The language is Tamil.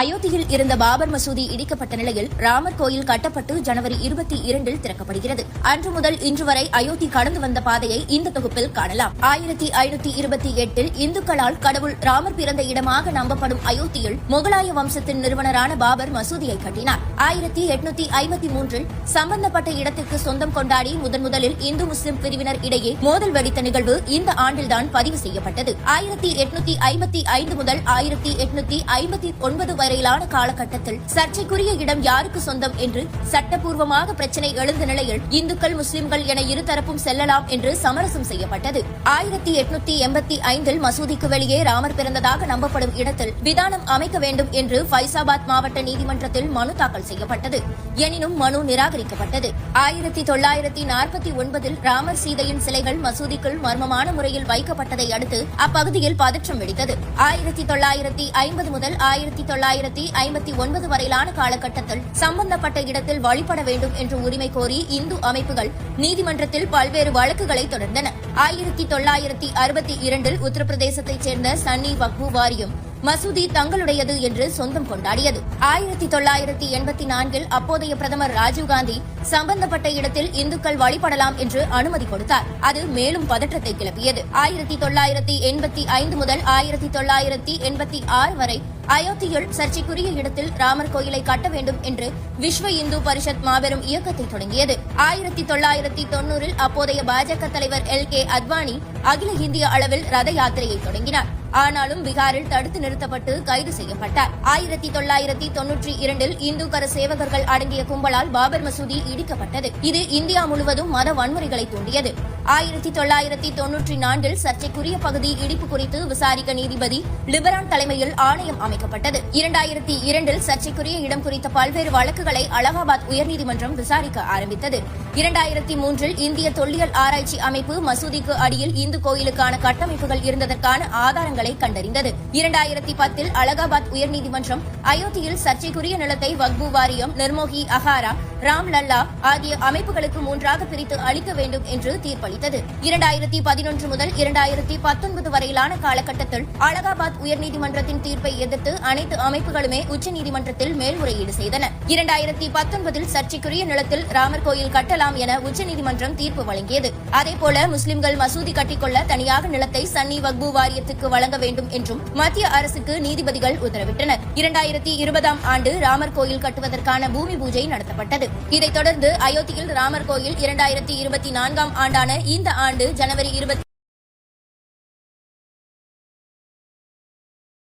அயோத்தியில் இருந்த பாபர் மசூதி இடிக்கப்பட்ட நிலையில் ராமர் கோயில் கட்டப்பட்டு ஜனவரி இருபத்தி இரண்டில் திறக்கப்படுகிறது. அன்று முதல் இன்று வரை அயோத்தி கடந்து வந்த பாதையை இந்த தொகுப்பில் காணலாம். ஆயிரத்தி ஐநூத்தி இருபத்தி எட்டில் இந்துக்களால் கடவுள் ராமர் பிறந்த இடமாக நம்பப்படும் அயோத்தியில் முகலாய வம்சத்தின் நிறுவனரான பாபர் மசூதியை கட்டினார். ஆயிரத்தி எட்நூத்தி ஐம்பத்தி மூன்றில் சம்பந்தப்பட்ட இடத்திற்கு சொந்தம் கொண்டாடி முதன் முதலில் இந்து முஸ்லிம் பிரிவினர் இடையே மோதல் வெடித்த நிகழ்வு இந்த ஆண்டில்தான் பதிவு செய்யப்பட்டது. ஆயிரத்தி எட்நூத்தி ஐம்பத்தி ஐந்து முதல் ஆயிரத்தி எட்நூத்தி ஐம்பத்தி ஒன்பது வரையிலான காலகட்டத்தில் சர்ச்சைக்குரிய இடம் யாருக்கு சொந்தம் என்று சட்டப்பூர்வமாக பிரச்சினை எழுந்த நிலையில் இந்துக்கள் முஸ்லிம்கள் என இருதரப்பும் செல்லலாம் என்று சமரசம் செய்யப்பட்டது. ஆயிரத்தி எட்நூத்தி எண்பத்தி ஐந்தில் மசூதிக்கு வெளியே ராமர் பிறந்ததாக நம்பப்படும் இடத்தில் விதானம் அமைக்க வேண்டும் என்று ஃபைசாபாத் மாவட்ட நீதிமன்றத்தில் மனு தாக்கல் செய்யப்பட்டது. எனினும் மனு நிராகரிக்கப்பட்டது. ஆயிரத்தி தொள்ளாயிரத்தி நாற்பத்தி ஒன்பதில் ராமர் சீதையின் சிலைகள் மசூதிக்குள் மர்மமான முறையில் வைக்கப்பட்டதை அடுத்து அப்பகுதியில் பதற்றம் வெடித்தது. ஆயிரத்தி தொள்ளாயிரத்தி ஐம்பது முதல் ஆயிரத்தி தொள்ளாயிரத்தி ஐம்பத்தி ஒன்பது வரையிலான காலகட்டத்தில் சம்பந்தப்பட்ட இடத்தில் வழிபட வேண்டும் என்ற உரிமை கோரி இந்து அமைப்புகள் நீதிமன்றத்தில் பல்வேறு வழக்குகளை தொடர்ந்தன. ஆயிரத்தி தொள்ளாயிரத்தி அறுபத்தி இரண்டில் உத்தரப்பிரதேசத்தைச் சேர்ந்த சன்னி வக்பு வாரியம் மசூதி தங்களுடையது என்று சொந்தம் கொண்டாடியது. ஆயிரத்தி தொள்ளாயிரத்தி எண்பத்தி நான்கில் அப்போதைய பிரதமர் ராஜீவ்காந்தி சம்பந்தப்பட்ட இடத்தில் இந்துக்கள் வழிபடலாம் என்று அனுமதி கொடுத்தார். அது மேலும் பதற்றத்தை கிளப்பியது. ஆயிரத்தி தொள்ளாயிரத்தி எண்பத்தி ஐந்து முதல் ஆயிரத்தி தொள்ளாயிரத்தி எண்பத்தி ஆறு வரை அயோத்தியில் சர்ச்சைக்குரிய இடத்தில் ராமர் கோயிலை கட்ட வேண்டும் என்று விஸ்வ இந்து பரிஷத் மாபெரும் இயக்கத்தை தொடங்கியது. ஆயிரத்தி தொள்ளாயிரத்தி தொன்னூறில் அப்போதைய பாஜக தலைவர் எல் கே அத்வானி அகில இந்திய அளவில் ரத யாத்திரையை தொடங்கினார். ஆனாலும் பீகாரில் தடுத்து நிறுத்தப்பட்டு கைது செய்யப்பட்டார். ஆயிரத்தி தொள்ளாயிரத்தி தொன்னூற்றி இரண்டில் இந்து கர சேவகர்கள் அடங்கிய கும்பலால் பாபர் மசூதி இடிக்கப்பட்டது. இது இந்தியா முழுவதும் மத வன்முறைகளை தூண்டியது. ஆயிரத்தி தொள்ளாயிரத்தி தொன்னூற்றி நான்கில் சர்ச்சைக்குரிய பகுதி இடிப்பு குறித்து விசாரிக்க நீதிபதி லிபரான் தலைமையில் ஆணையம் அமைக்கப்பட்டது. இரண்டாயிரத்தி இரண்டில் சர்ச்சைக்குரிய இடம் குறித்த பல்வேறு வழக்குகளை அலகாபாத் உயர்நீதிமன்றம் விசாரிக்க ஆரம்பித்தது. இரண்டாயிரத்தி மூன்றில் இந்திய தொல்லியல் ஆராய்ச்சி அமைப்பு மசூதிக்கு அடியில் இந்து கோயிலுக்கான கட்டமைப்புகள் இருந்ததற்கான ஆதாரங்களை கண்டறிந்தது. இரண்டாயிரத்தி பத்தில் அலகாபாத் உயர்நீதிமன்றம் அயோத்தியில் சர்ச்சைக்குரிய நிலத்தை வக்பு வாரியம் நிர்மோகி அகாரா ராம் லல்லா ஆகிய அமைப்புகளுக்கு மூன்றாக பிரித்து அளிக்க வேண்டும் என்று தீர்ப்பளித்தது இரண்டாயிரத்தி பதினொன்று முதல் இரண்டாயிரத்தி பத்தொன்பது வரையிலான காலகட்டத்தில் அலகாபாத் உயர்நீதிமன்றத்தின் தீர்ப்பை எதிர்த்து அனைத்து அமைப்புகளுமே உச்சநீதிமன்றத்தில் மேல்முறையீடு செய்தன. இரண்டாயிரத்தி பத்தொன்பதில் சர்ச்சைக்குரிய நிலத்தில் ராமர் கோயில் கட்டலாம் என உச்சநீதிமன்றம் தீர்ப்பு வழங்கியது. அதேபோல முஸ்லிம்கள் மசூதி கட்டிக்கொள்ள தனியாக நிலத்தை சன்னி வக்பு வாரியத்துக்கு வழங்க வேண்டும் என்றும் மத்திய அரசுக்கு நீதிபதிகள் உத்தரவிட்டனர். இரண்டாயிரத்தி இருபதாம் ஆண்டு ராமர் கோயில் கட்டுவதற்கான பூமி பூஜை நடத்தப்பட்டது. இதைத் தொடர்ந்து அயோத்தியில் ராமர் கோயில் இரண்டாயிரத்தி இருபத்தி நான்காம் ஆண்டான இந்த ஆண்டு ஜனவரி இருபத்தி